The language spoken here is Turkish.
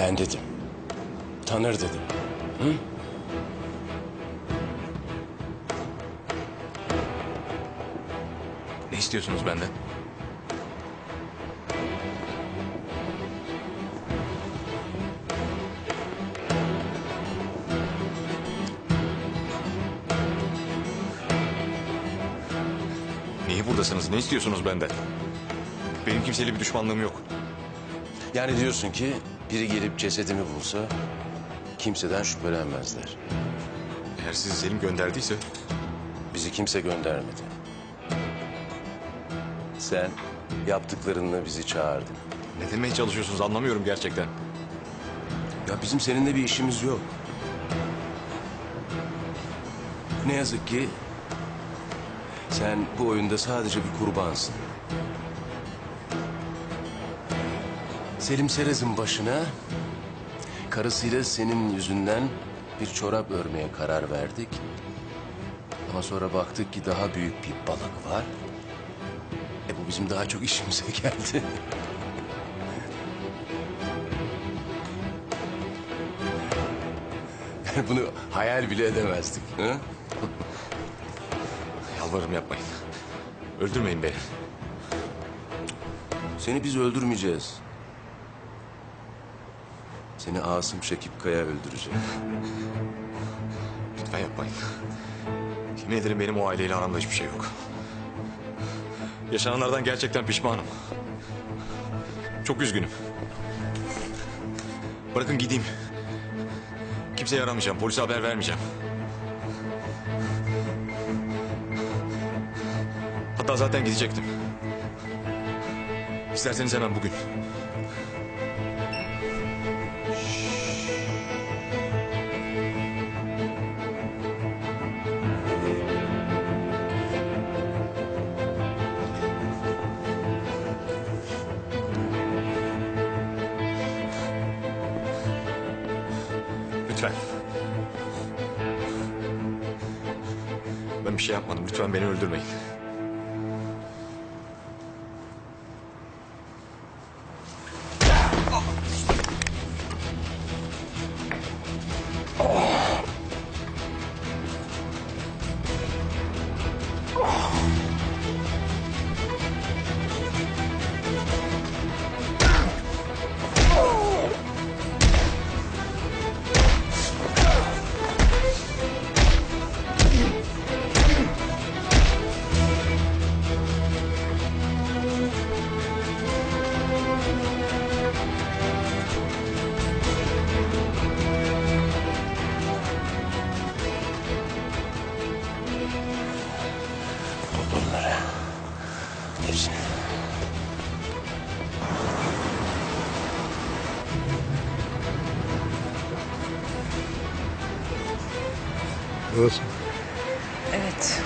Ben dedim. Tanır dedim. Ne istiyorsunuz benden? Niye buradasınız? Ne istiyorsunuz benden? Benim kimseyle bir düşmanlığım yok. Yani diyorsun ki biri gelip cesedimi bulsa kimseden şüphelenmezler. Eğer sizi Selim gönderdiyse Bizi kimse göndermedi. Sen yaptıklarınla bizi çağırdın. ne demeye çalışıyorsunuz anlamıyorum gerçekten. Ya bizim seninle bir işimiz yok. Ne yazık ki sen bu oyunda sadece bir kurbansın. Selim Serez'in başına karısıyla senin yüzünden bir çorap örmeye karar verdik. Ama sonra baktık ki daha büyük bir balık var. E bu bizim daha çok işimize geldi. Yani bunu hayal bile edemezdik. Hı? Yalvarırım yapmayın. Öldürmeyin beni. Seni biz öldürmeyeceğiz. Seni Asım Şekip Kaya öldürecek. Lütfen yapmayın. Yemin ederim benim o aileyle aramda hiçbir şey yok. Yaşananlardan gerçekten pişmanım. Çok üzgünüm. Bırakın gideyim. Kimseye aramayacağım, polise haber vermeyeceğim. Hatta zaten gidecektim. İsterseniz hemen bugün. Lütfen. Ben bir şey yapmadım. Lütfen beni öldürmeyin. olsun. Burası Evet.